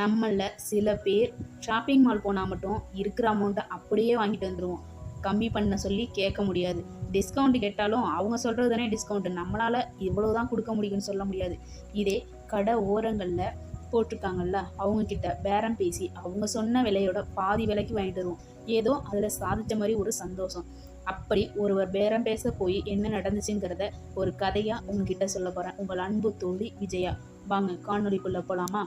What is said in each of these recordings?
நம்மளில் சில பேர் ஷாப்பிங் மால் போனால் மட்டும் இருக்கிற அமௌண்ட்டை அப்படியே வாங்கிட்டு வந்துடுவோம் கம்மி பண்ண சொல்லி கேட்க முடியாது. டிஸ்கவுண்ட் கேட்டாலும் அவங்க சொல்கிறது தானே டிஸ்கவுண்ட் நம்மளால் இவ்வளோ தான் கொடுக்க முடியும்னு சொல்ல முடியாது. இதே கடை ஓரங்களில் போட்டிருக்காங்கல்ல அவங்கக்கிட்ட பேரம் பேசி அவங்க சொன்ன விலையோட பாதி விலைக்கு வாங்கிட்டு வருவோம். ஏதோ அதில் சாதித்த மாதிரி ஒரு சந்தோஷம். அப்படி ஒருவர் பேரம் பேச போய் என்ன நடந்துச்சுங்கிறத ஒரு கதையாக உங்ககிட்ட சொல்ல போகிறேன் உங்கள் அன்பு தோழி விஜயா. வாங்க காணொலிக்குள்ளே போகலாமா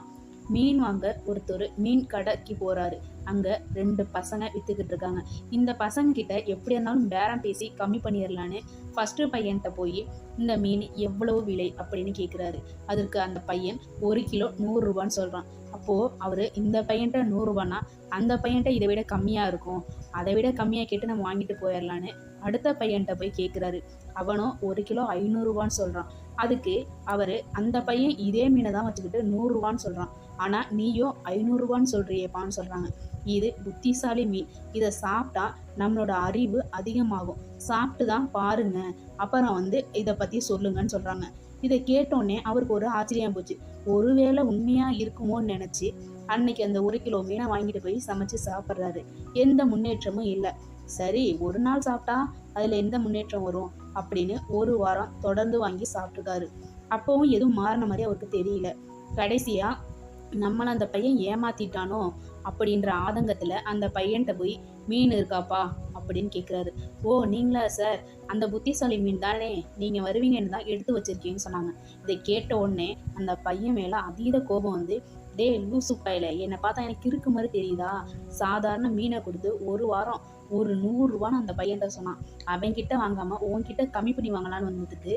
மீன் வாங்க ஒருத்தர் மீன் கடைக்கு போறாரு. அங்க ரெண்டு பசங்க வித்துக்கிட்டு இருக்காங்க. இந்த பசங்க கிட்ட எப்படி இருந்தாலும் பேரம் பேசி கம்மி பண்ணிடலான்னு ஃபர்ஸ்ட் பையன்கிட்ட போய் இந்த மீன் எவ்வளவு விலை அப்படின்னு கேட்குறாரு அதற்கு அந்த பையன் ஒரு கிலோ நூறுரூபான்னு சொல்கிறான் அப்போது அவர் இந்த பையன்கிட்ட நூறுரூபானா அந்த பையன்கிட்ட இதை விட கம்மியாக இருக்கும். அதை விட கம்மியாக கேட்டு நம்ம வாங்கிட்டு போயிடலான்னு அடுத்த பையன்கிட்ட போய் கேட்குறாரு அவனும் ஒரு கிலோ ஐநூறுரூவான்னு சொல்கிறான் அதுக்கு அவர் அந்த பையன் இதே மீனை தான் வச்சுக்கிட்டு நூறுரூவான்னு சொல்கிறான் ஆனால் நீயும் ஐநூறுரூவான்னு சொல்கிறியப்பான்னு சொல்கிறாங்க இது புத்திசாலி மீன். இதை சாப்பிட்டா நம்மளோட அறிவு அதிகமாகும். சாப்பிட்டு தான் பாருங்கள் அப்புறம் வந்து இதை பற்றி சொல்லுங்கன்னு சொல்கிறாங்க இதை கேட்டோன்னே அவருக்கு ஒரு ஆச்சரியம் போச்சு. ஒருவேளை உண்மையாக இருக்குமோன்னு நினச்சி அன்னைக்கு அந்த ஒரு கிலோ மீனை வாங்கிட்டு போய் சமைச்சு சாப்பிட்றாரு. எந்த முன்னேற்றமும் இல்லை. சரி ஒரு நாள் சாப்பிட்டா அதில் எந்த முன்னேற்றம் வரும்? அப்படின்னு ஒரு வாரம் தொடர்ந்து வாங்கி சாப்பிட்ருக்காரு அப்போவும் எதுவும் மாறின மாதிரி அவருக்கு தெரியல. கடைசியாக நம்மளை அந்த பையன் ஏமாத்திட்டானோ அப்படின்ற ஆதங்கத்தில் அந்த பையன்கிட்ட போய் மீன் இருக்காப்பா? அப்படின்னு கேட்குறாரு ஓ நீங்களா சார்? அந்த புத்திசாலி மீன் தானே நீங்கள் வருவீங்கன்னு தான் எடுத்து வச்சிருக்கீங்கன்னு சொன்னாங்க. இதை கேட்ட உடனே அந்த பையன் மேலே அதீத கோபம் வந்து டே லூசு பையில என்னை பார்த்தா எனக்கு இருக்கு மாதிரி தெரியுதா? சாதாரண மீனை கொடுத்து ஒரு வாரம் ஒரு நூறுரூவான்னு அந்த பையன்கிட்ட சொன்னான். அவன்கிட்ட வாங்காமல் உன்கிட்ட கம்மி பண்ணி வாங்கலான்னு வந்ததுக்கு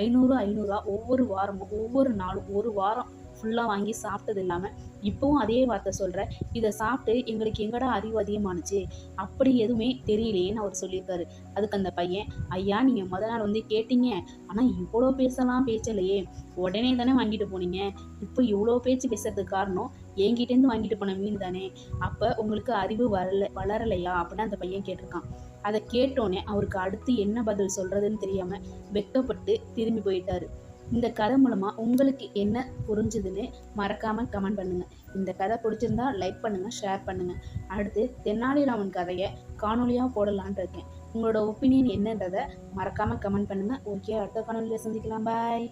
ஐநூறு ஐநூறுரூவா ஒவ்வொரு வாரமும் ஒவ்வொரு நாளும் ஒரு வாரம் ஃபுல்லாக வாங்கி சாப்பிட்டது இல்லாமல் இப்போவும் அதே வார்த்தை சொல்கிறேன் இதை சாப்பிட்டு எங்களுக்கு எங்கடா அறிவு அதிகமானுச்சு? அப்படி எதுவுமே தெரியலையேன்னு அவர் சொல்லியிருக்காரு. அதுக்கு அந்த பையன் ஐயா நீங்கள் முத நாள் வந்து கேட்டீங்க. ஆனால் இவ்வளோ பேசலாம் பேச்சலையே. உடனே தானே வாங்கிட்டு போனீங்க. இப்போ இவ்வளோ பேச்சு பேசுறதுக்கு காரணம் என்கிட்டேருந்து வாங்கிட்டு போன மீன் தானே. அப்போ உங்களுக்கு அறிவு வரல வளரலையா? அப்படின்னு அந்த பையன் கேட்டிருக்கான். அதை கேட்டோன்னே அவருக்கு அடுத்து என்ன பதில் சொல்கிறதுன்னு தெரியாமல் வெக்கப்பட்டு திரும்பி போயிட்டாரு. இந்த கதை மூலமாக உங்களுக்கு என்ன புரிஞ்சுதுன்னு மறக்காமல் கமெண்ட் பண்ணுங்கள் இந்த கதை பிடிச்சிருந்தா லைக் பண்ணுங்கள் ஷேர் பண்ணுங்கள் அடுத்து தென்னாலிராமன் கதையை காணொலியாக போடலான் இருக்கேன். உங்களோட ஒப்பீனியன் என்னன்றதை மறக்காமல் கமெண்ட் பண்ணுங்கள் ஓகே அடுத்த காணொலியில் சந்திக்கலாம். பாய்